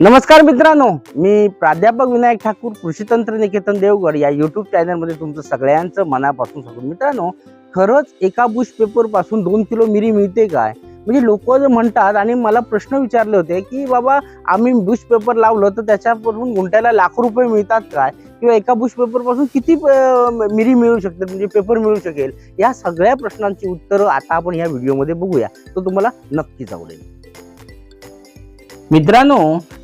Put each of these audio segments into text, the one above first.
नमस्कार मित्रांनो मी प्राध्यापक विनायक ठाकूर कृषी तंत्र निकेतन देवगड या युट्यूब चॅनलमध्ये तुमचं सगळ्यांचं मनापासून सांगून मित्रांनो खरंच एका बुश पेपरपासून दोन किलो मिरी मिळते काय? म्हणजे लोक जर म्हणतात आणि मला प्रश्न विचारले होते की बाबा आम्ही बुश पेपर लावलं तर त्याच्यापासून गुंट्याला लाख रुपये मिळतात काय? किंवा एका बुश पेपरपासून किती मिरी मिळू शकते म्हणजे पेपर मिळू शकेल? या सगळ्या प्रश्नांची उत्तरं आता आपण या व्हिडिओमध्ये बघूया. तो तुम्हाला नक्कीच आवडेल. मित्रांनो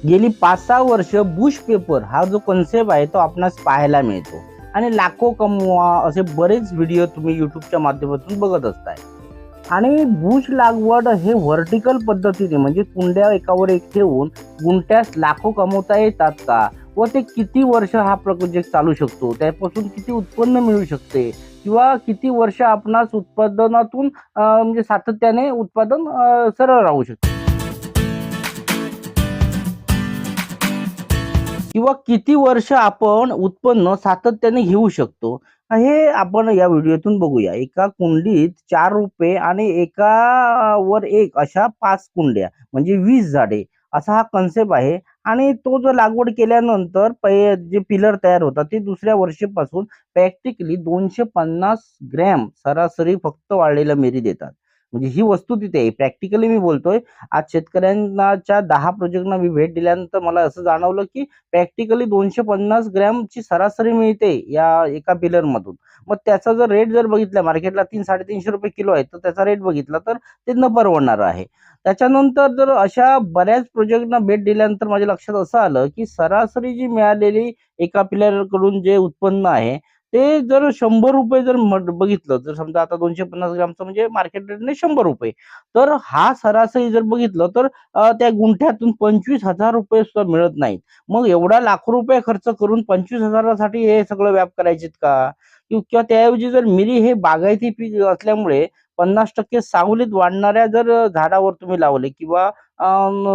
गेली पाच सहा वर्ष बुश पेपर हा जो कन्सेप्ट आहे तो आपणास पाहायला मिळतो. आणि लाखो कमवा असे बरेच व्हिडिओ तुम्ही युट्यूबच्या माध्यमातून बघत असताय. आणि बुश लागवड हे व्हर्टिकल पद्धतीने म्हणजे कुंड्या एकावर एक ठेवून गुंट्यास लाखो कमवता येतात का? व ते किती वर्ष हा प्रोजेक्ट चालू शकतो? त्यापासून किती उत्पन्न मिळू शकते? किंवा किती वर्ष आपणास उत्पादनातून म्हणजे सातत्याने उत्पादन सरळ राहू शकते? किंवा किती वर्ष आपण उत्पन्न सातत्याने घेऊ शकतो. हे आपण या व्हिडिओतून बघूया. एका कुंडीत चार रुपये आणि एका वर एक अशा पाच कुंड्या म्हणजे वीस झाडे. असा हा कन्सेप्ट आहे. आणि तो जो लागवड केल्यानंतर पै जे पिलर तयार होतात ते दुसऱ्या वर्षीपासून प्रॅक्टिकली दोनशे पन्नास ग्रॅम सरासरी फक्त वाढलेला मेरी देतात. म्हणजे ही वस्तू तिथे आहे. प्रॅक्टिकली मी बोलतोय आज शेतकऱ्यांच्या दहा प्रोजेक्टना मी भेट दिल्यानंतर मला असं जाणवलं की प्रॅक्टिकली दोनशे पन्नास ग्रॅमची सरासरी मिळते या एका पिलरमधून मग त्याचा जर रेट जर बघितला मार्केटला तीन साडेतीनशे रुपये किलो आहे तर त्याचा रेट बघितला तर ते न परवडणार आहे. त्याच्यानंतर जर अशा बऱ्याच प्रोजेक्टना भेट दिल्यानंतर माझ्या लक्षात असं आलं की सरासरी जी मिळालेली एका पिलरकडून जे उत्पन्न आहे ते जर शंभर रुपये जर बघितलं जर समजा आता दोनशे पन्नास ग्रामचं म्हणजे मार्केट रेटने शंभर रुपये तर हा सरासरी जर बघितलं तर त्या गुंठ्यातून पंचवीस हजार रुपये सुद्धा मिळत नाहीत. मग एवढा लाखो रुपये खर्च करून पंचवीस हजारासाठी हे सगळं व्याप करायचेत का? किंवा त्याऐवजी जर मिरी हे बागायती पीक असल्यामुळे पन्नास टक्के सावलीत वाढणाऱ्या जर झाडावर तुम्ही लावले किंवा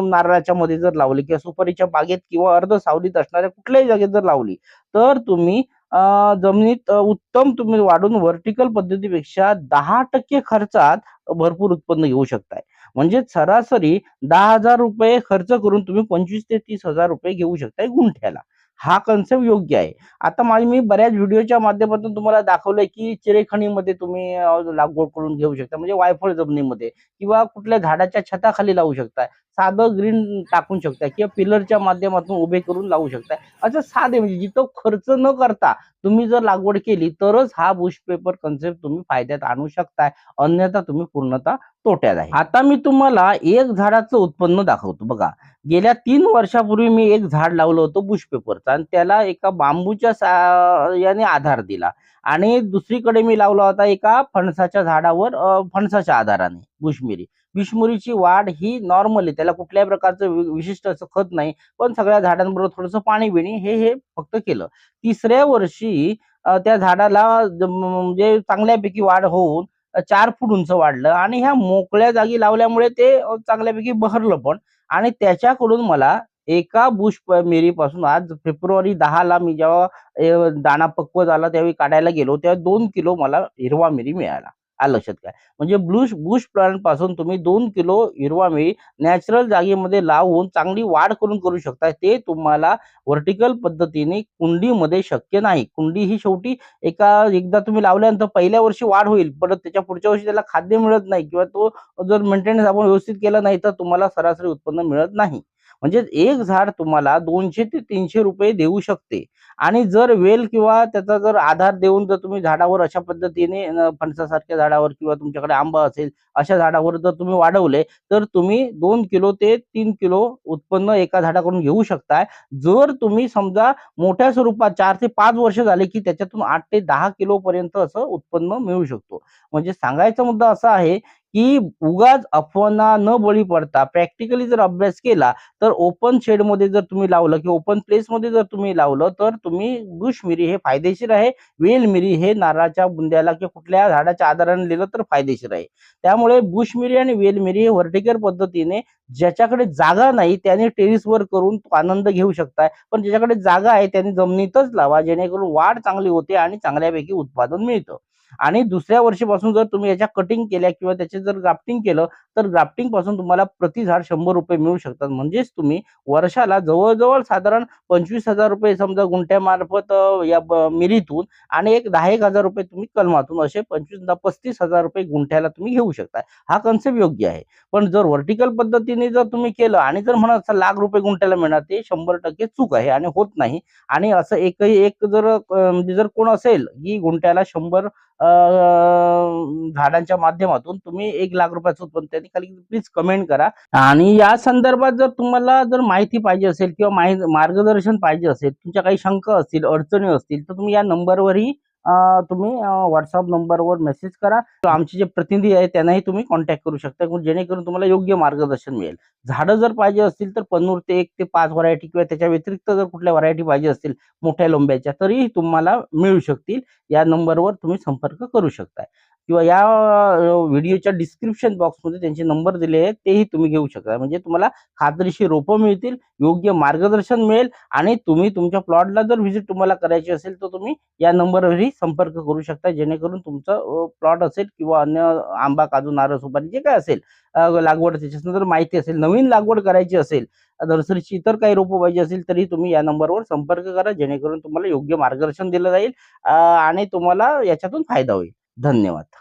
नारळाच्या मध्ये जर लावले किंवा सुपारीच्या बागेत किंवा अर्ध सावलीत असणाऱ्या कुठल्याही जागेत जर लावली तर तुम्ही जमिनीत उत्तम तुम्ही वाढून व्हर्टिकल पद्धतीपेक्षा दहा टक्के खर्चात भरपूर उत्पन्न घेऊ शकताय. म्हणजे सरासरी दहा हजार रुपये खर्च करून तुम्ही पंचवीस ते तीस हजार रुपये घेऊ शकताय गुंठ्याला. हा कन्सेप्ट योग्य आहे. आता माझी मी बऱ्याच व्हिडिओच्या माध्यमातून तुम्हाला दाखवलंय की चिरेखणीमध्ये तुम्ही लागवड करून घेऊ शकता. म्हणजे वायफळ जमिनीमध्ये किंवा कुठल्या झाडाच्या छताखाली लावू शकताय साधं ग्रीन टाकून शकता किंवा पिलरच्या माध्यमातून उभे करून लावू शकता. असं साधे म्हणजे जिथं खर्च न करता तुम्ही जर लागवड केली तरच हा बुश पेपर कन्सेप्ट तुम्ही फायद्यात आणू शकताय. अन्यथा तुम्ही पूर्णतः तोट्यात आहे. आता मी तुम्हाला एक झाडाचं उत्पन्न दाखवतो. बघा गेल्या तीन वर्षापूर्वी मी एक झाड लावलं होतं बुश पेपरचं आणि त्याला एका बांबूच्या सा- याने आधार दिला. आणि दुसरीकडे मी लावला होता एका फणसाच्या झाडावर फणसाच्या आधाराने बुशमिरी बुशमिरीची वाढ ही नॉर्मली त्याला कुठल्याही प्रकारचं विशिष्ट असं खत नाही पण सगळ्या झाडांबरोबर थोडंसं पाणी बिणी हे हे फक्त केलं. तिसऱ्या वर्षी त्या झाडाला म्हणजे चांगल्यापैकी वाढ होऊन चार फूट उंच वाढलं आणि ह्या मोकळ्या जागी लावल्यामुळे ते चांगल्यापैकी बहरलं पण. आणि त्याच्याकडून मला एका बुश मेरीपासून आज फेब्रुवारी दहाला मी जेव्हा दाणा पक्व झाला त्यावेळी काढायला गेलो तेव्हा दोन किलो मला हिरवा मिरी मिळाला. आलं लक्षात काय म्हणजे ब्लूश बुश प्लांटपासून तुम्ही दोन किलो हिरवा मिरी नॅचरल जागेमध्ये लावून चांगली वाढ करून करू शकता ते तुम्हाला व्हर्टिकल पद्धतीने कुंडीमध्ये शक्य नाही. कुंडी ही शेवटी एका एकदा तुम्ही लावल्यानंतर पहिल्या वर्षी वाढ होईल. परत त्याच्या पुढच्या वर्षी त्याला खाद्य मिळत नाही किंवा तो जर मेंटेनन्स आपण व्यवस्थित केला नाही तर तुम्हाला सरासरी उत्पन्न मिळत नाही. म्हणजे एक झाड तुम्हाला दोनशे ते तीनशे रुपये देऊ शकते. आणि जर वेल किंवा त्याचा जर आधार देऊन जर तुम्ही झाडावर अशा पद्धतीने फणसासारख्या झाडावर किंवा तुमच्याकडे आंबा असेल अशा झाडावर जर तुम्ही वाढवले तर तुम्ही दोन किलो ते तीन किलो उत्पन्न एका झाडाकडून घेऊ शकताय. जर तुम्ही समजा मोठ्या स्वरूपात चार ते पाच वर्ष झाले की त्याच्यातून आठ ते दहा किलो पर्यंत असं उत्पन्न मिळू शकतो. म्हणजे सांगायचा मुद्दा असा आहे की उगाच अफवांना न बळी पडता प्रॅक्टिकली जर अभ्यास केला तर ओपन शेडमध्ये जर तुम्ही लावलं किंवा ओपन प्लेसमध्ये जर तुम्ही लावलं तर तुम्ही गुशमिरी हे फायदेशीर आहे वेलमिरी हे नारळाच्या बुंद्याला किंवा कुठल्या झाडाच्या आधाराने लिहिलं तर फायदेशीर आहे. त्यामुळे बुशमिरी आणि वेलमिरी हे व्हर्टिकल पद्धतीने ज्याच्याकडे जागा नाही त्याने टेरिसवर करून तो आनंद घेऊ शकताय. पण ज्याच्याकडे जागा आहे त्याने जमिनीतच लावा जेणेकरून वाढ चांगली होते आणि चांगल्यापैकी उत्पादन मिळतं. आणि दुसऱ्या वर्षीपासून जर तुम्ही याच्या कटिंग केल्या किंवा त्याचे जर ग्राफ्टिंग केलं तर ग्राफ्टिंगपासून तुम्हाला प्रति झाड शंभर रुपये मिळू शकतात. म्हणजेच तुम्ही वर्षाला जवळजवळ साधारण पंचवीस हजार रुपये समजा गुंठ्यामार्फत या ब- मिरीतून आणि एक दहा एक हजार रुपये तुम्ही कलमातून असे पंचवीस पस्तीस हजार रुपये गुंठ्याला तुम्ही घेऊ शकता. हा कन्सेप्ट योग्य आहे. पण जर व्हर्टिकल पद्धतीने जर तुम्ही केलं आणि जर म्हणत लाख रुपये गुंठ्याला मिळणार ते शंभर टक्के चूक आहे आणि होत नाही. आणि असं एकही एक जर म्हणजे जर कोण असेल की गुंठ्याला शंभर झाडांच्या माध्यमातून तुम्ही एक लाख रुपयाचं उत्पन्न त्यांनी खाली प्लीज कमेंट करा. आणि या संदर्भात जर तुम्हाला जर माहिती पाहिजे असेल किंवा मार्गदर्शन पाहिजे असेल तुमच्या काही शंका असतील अडचणी असतील तर तुम्ही या नंबरवरही तुम्ही व्हॉट्सअप नंबरवर मेसेज करा. आमचे जे प्रतिनिधी आहेत त्यांनाही तुम्ही कॉन्टॅक्ट करू शकता जेणेकरून तुम्हाला योग्य मार्गदर्शन मिळेल. झाडं जर पाहिजे असतील तर पन्नूर ते एक ते पाच व्हरायटी किंवा त्याच्या व्यतिरिक्त जर कुठल्या व्हरायटी पाहिजे असतील मोठ्या लोंब्याच्या तरीही तुम्हाला मिळू शकतील. या नंबरवर तुम्ही संपर्क करू शकता किंवा या व्हिडिओच्या डिस्क्रिप्शन बॉक्समध्ये त्यांचे नंबर दिले आहेत तेही तुम्ही घेऊ शकता. म्हणजे तुम्हाला खात्रीशी रोपं मिळतील योग्य मार्गदर्शन मिळेल आणि तुम्ही तुमच्या प्लॉटला जर व्हिजिट तुम्हाला करायची असेल तर तुम्ही या नंबरवरही संपर्क करू शकता. जेणेकरून तुमचं प्लॉट असेल किंवा अन्य आंबा काजू नारळ सुपारी जे काय असेल लागवड त्याच्यानंतर जर माहिती असेल नवीन लागवड करायची असेल नर्सरीची इतर काही रोपं पाहिजे असेल तरी तुम्ही या नंबरवर संपर्क करा जेणेकरून तुम्हाला योग्य मार्गदर्शन दिलं जाईल आणि तुम्हाला याच्यातून फायदा होईल. धन्यवाद.